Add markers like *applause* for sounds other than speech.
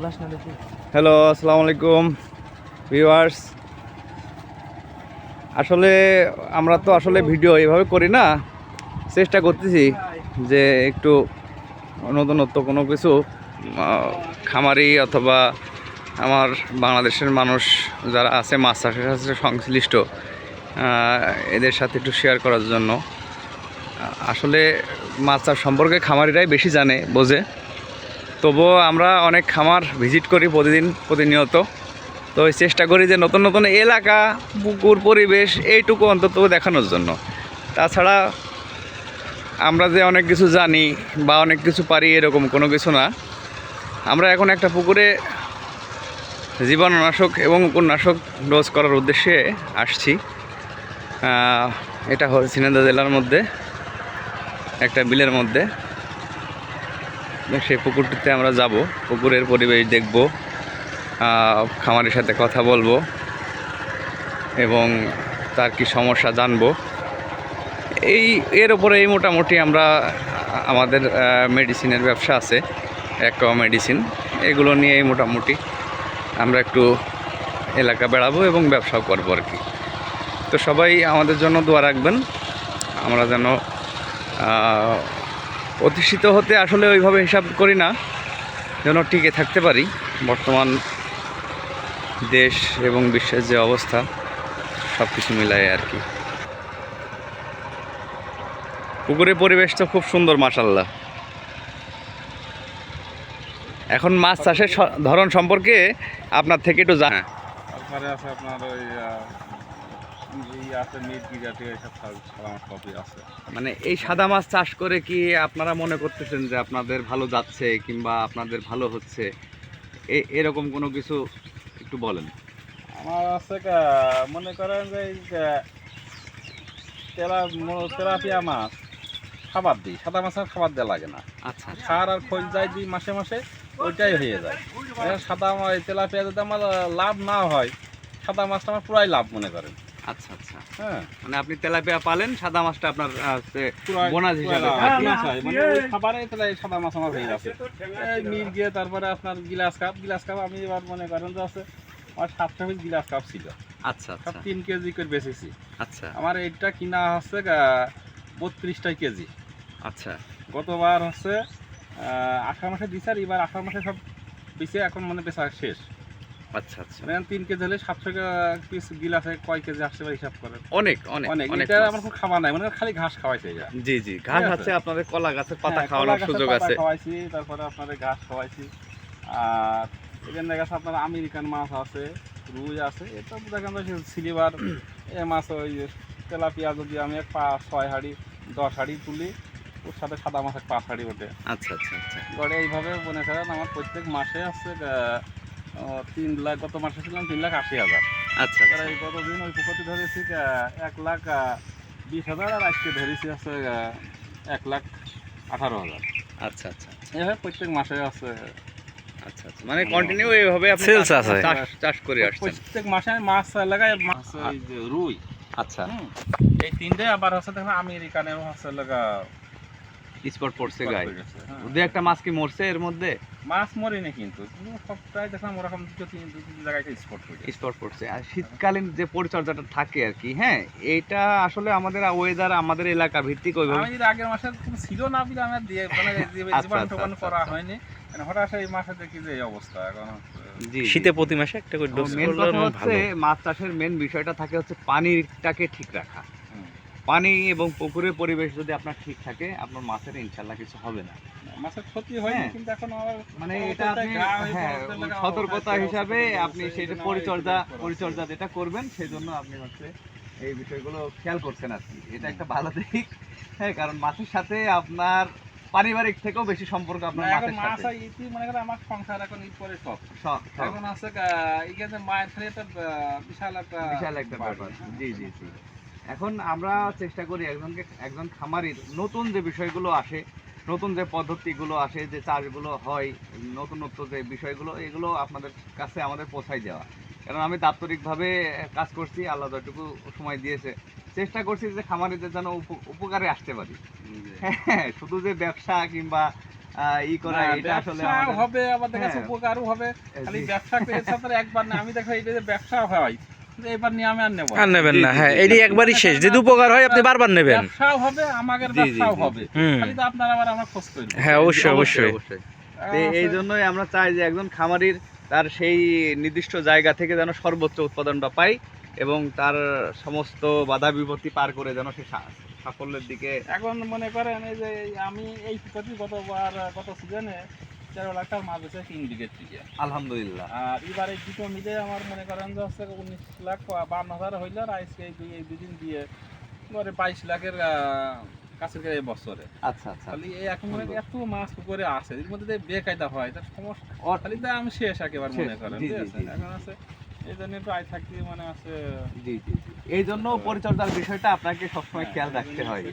Hello আসসালামু আলাইকুম viewers আসলে আমরা তো আসলে ভিডিও এইভাবে করি না চেষ্টা করতেছি যে একটু নতুনত্ব কোনো কিছু খামারি অথবা আমার বাংলাদেশের মানুষ যারা আছে মাছ চাষের সাথে সংশ্লিষ্ট এদের সাথে একটু শেয়ার করার জন্য। আসলে মাছ চাষ সম্পর্কে খামারিরাই বেশি জানে বোঝে। তবুও আমরা অনেক খামার ভিজিট করি প্রতিদিন, প্রতিনিয়ত। তো চেষ্টা করি যে নতুন নতুন এলাকা, পুকুর, পরিবেশ এইটুকু অন্তত দেখানোর জন্য। তাছাড়া আমরা যে অনেক কিছু জানি বা অনেক কিছু পারি এরকম কোনো কিছু না, আমরা এখন একটা পুকুরে জীবাণুনাশক এবং উপন্যাসক ডোজ করার উদ্দেশ্যে আসছি। এটা হল সিনেদা জেলার মধ্যে, একটা বিলের মধ্যে। সেই পুকুরটিতে আমরা যাব। পুকুরের পরিবেশ দেখব খামারের সাথে কথা বলব এবং তার কি সমস্যা জানব। এই, এর উপরে এই মোটামুটি আমরা, আমাদের মেডিসিনের ব্যবসা আছে অ্যাকোয়া মেডিসিন এগুলো নিয়েই মোটামুটি আমরা একটু এলাকা বেড়াবো এবং ব্যবসাও করব আর কি। তো সবাই আমাদের জন্য দোয়া রাখবেন। আমরা যেন প্রতিষ্ঠিত হতে আসলে ওইভাবে হিসাব করি না, যেন টিকে থাকতে পারি। বর্তমান দেশ এবং বিশ্বের যে অবস্থা সব কিছু মিলায় আর কি। পুকুরের পরিবেশটা খুব সুন্দর মাসাল্লাহ এখন মাছ চাষের ধরন সম্পর্কে আপনার থেকে একটু জানা। আছে আপনার ওই এই আছে মির্গি জাতীয় এইসব কপি আছে। মানে এই সাদা মাছ চাষ করে কি আপনারা মনে করতেছেন যে আপনাদের ভালো যাচ্ছে কিংবা আপনাদের ভালো হচ্ছে? এ- এরকম কোনো কিছু একটু বলেন। আমার আছে মনে করেন যে তেলা তেলাপিয়া মাছ খাবার দিই। সাদা মাছের খাবার দেওয়া লাগে না। আচ্ছা সার আর খোঁজ যায় দিই মাসে মাসে ওইটাই হয়ে যায়। সাদা মা- এই তেলাপিয়া যদি আমার লাভ না হয় সাদা মাছটা আমার পুরাই লাভ মনে করেন। আচ্ছা আচ্ছা। হ্যাঁ। মানে আপনি তেলাপিয়া পালেন সাদা মাছটা আপনার বোনাস হিসাবে। মাছ হয়। মানে খাবারে সাদা মাছ আমার হয়ে যাচ্ছে। মির্গে তারপরে আপনার গিলাস কাপ গিলাস কাপ আমি এবার মনে করেন যে আছে আমার সাতটা পিস গিলাস কাপ ছিল। আচ্ছা সব আচ্ছা তিন কেজি করে বেচেছি। আচ্ছা। আমার এইটা কিনা হচ্ছে বত্রিশটাই কেজি। আচ্ছা। গতবার হচ্ছে আষাঢ় মাসে দিছে আর এবার আষাঢ় মাসে সব বেচে এখন মানে বেচা শেষ। আচ্ছা আচ্ছা। মানে তিন কেজি হলে সাতশো পিস গিলাসে কয় কেজি আসছে বা হিসাব করেন? অনেক অনেক অনেক। এটা আমার খুব খাওয়া নাই মানে খালি ঘাস খাওয়াইছে এটা জি জি ঘাস আছে। আপনাদের কলা গাছের পাতা হ্যাঁ, খাওয়ানোর সুযোগ আছে। খাওয়াইছি তারপরে আপনার ঘাস খাওয়াইছি। আর এখানে দেখা আপনার আমেরিকান মাছ আছে রুই আছে এটা দেখেন সিলিভার *clears throat* এ মাছ ওই তেলাপিয়া যদি আমি এক পা ছয় হাড়ি দশ হাড়ি তুলি ওর সাথে সাদা মাছ এক পাঁচ হাড়ি ওঠে। আচ্ছা আচ্ছা আচ্ছা। গড়ে এইভাবে মনে করেন আমার প্রত্যেক মাসে আছে তিন লাখ গত মাসে ছিলাম তিন লাখ আশি হাজার। আচ্ছা এবার এই গতদিন ওই পুকুরটি ধরেছি এক লাখ বিশ হাজার আর আজকে ধরেছি আছে এক লাখ আঠারো হাজার। আচ্ছা আচ্ছা এভাবে প্রত্যেক মাসে আছে। আচ্ছা আচ্ছা। মানে কন্টিনিউ এইভাবে আপনি চাষ- আছে। চাষ চাষ করে আসছেন। প্রত্যেক মাসে আমি মাছ লাগাই রুই। আচ্ছা। হুম, এই তিনটে আবার হচ্ছে দেখুন আমেরিকানের হচ্ছে লাগা স্পট পড়ছে গায়ে। দু একটা মাছ কি মরছে এর মধ্যে? মাছ মরে না কিন্তু সবটাই দেখলাম ওরকম দুটো তিন দু তিন জায়গায় স্পট যায় স্পট পড়ছে আর শীতকালীন যে পরিচর্যাটা থাকে আর কি হ্যাঁ এইটা আসলে আমাদের ওয়েদার আমাদের এলাকা ভিত্তিক ওইভাবে আমি যদি আগের মাসে ছিল না বলে আমার দিয়ে মানে আচ্ছা, জীবাণু আচ্ছা, আচ্ছা, করা। হয়নি। মানে হঠাৎ এই মাসে দেখি যে এই অবস্থা এখন শীতে প্রতি মাসে একটা করে ডোজ মেন করলে কথা হচ্ছে মাছ চাষের মেন বিষয়টা থাকে হচ্ছে পানিটাকে ঠিক রাখা। পানি এবং পুকুরের পরিবেশ যদি আপনার ঠিক থাকে আপনার মাছের ইনশাল্লাহ কিছু হবে না। মাছের ক্ষতি হয়নি হ্যাঁ। কিন্তু এখন মানে এটা আপনি হয়ে হ্যাঁ সতর্কতা হিসাবে আপনি সেটা পরিচর্যা পরিচর্যা যেটা করবেন সেই জন্য আপনি হচ্ছে এই বিষয়গুলো খেয়াল করছেন আর কি। এটা একটা ভালো দিক। হ্যাঁ কারণ মাছের সাথে আপনার পারিবারিক থেকেও বেশি সম্পর্ক আপনার মাছের সাথে। ইতি মনে করেন আমার সংসার এখন সব। সব-। এখন আছে আহ, এখানে মায়ের একটা বিশাল একটা বিশাল একটা ব্যাপার। হ্যাঁ। জি জি জি। এখন আমরা চেষ্টা করি একজনকে একজন খামারির নতুন যে বিষয়গুলো আসে নতুন যে পদ্ধতিগুলো আসে যে চাষগুলো হয় নতুনত্ব যে বিষয়গুলো এগুলো আপনাদের কাছে আমাদের পৌঁছাই দেওয়া। কারণ আমি দাপ্তরিকভাবে কাজ করছি আল্লাহ যতটুকু সময় দিয়েছে। চেষ্টা করছি যে খামারিদের যেন উপ- উপকারে আসতে পারি। হ্যাঁ শুধু যে ব্যবসা কিংবা আহ, ই করা এটা আসলে ব্যবসা আমাদের- হবে দেখা যাচ্ছে হ্যাঁ। উপকারও হবে। খালি ব্যবসা করে একবার না আমি দেখো এটা যে ব্যবসা হয় এবার নিয়ে আমি আর নেব আর নেবেন না জি, জি, হ্যাঁ এটি একবারই শেষ। যদি উপকার হয় আপনি বারবার নেবেন। ব্যবসাও হবে আমাদের জি, জি, ব্যবসাও হবে। খালি তো আপনারা আবার আমার খোঁজ করবেন হ্যাঁ অবশ্যই অবশ্যই অবশ্যই। এই জন্যই আমরা চাই যে একজন খামারির তার সেই নির্দিষ্ট জায়গা থেকে যেন সর্বোচ্চ উৎপাদনটা পাই এবং তার সমস্ত বাধা বিপত্তি পার করে যেন সে সাফল্যের দিকে এখন মনে করেন এই যে আমি এই প্রতি গতবার গত সিজনে তেরো লাখ মাছ তিন বিঘের থেকে। আলহামদুলিল্লাহ। আর এবার দুটো মিলে আমার মনে করেন যে হচ্ছে উনিশ লাখ বান্ন হাজার হইল আর আজকে এই দুই- এই দুদিন দিয়ে বাইশ লাখের কাছের কাছে এই বছরে। আচ্ছা আচ্ছা। খালি এই এখন মনে এত মাছ পুকুরে আছে এর মধ্যে যে বেকায়দা হয় তার সমস্যা অর- খালি তো আমি শেষ একেবারে মনে করেন। এখন আছে এই জন্য একটু আয় থাকতে মানে আছে জি জি জি। এই জন্য পরিচর্যার বিষয়টা আপনাকে সবসময় খেয়াল রাখতে হয়।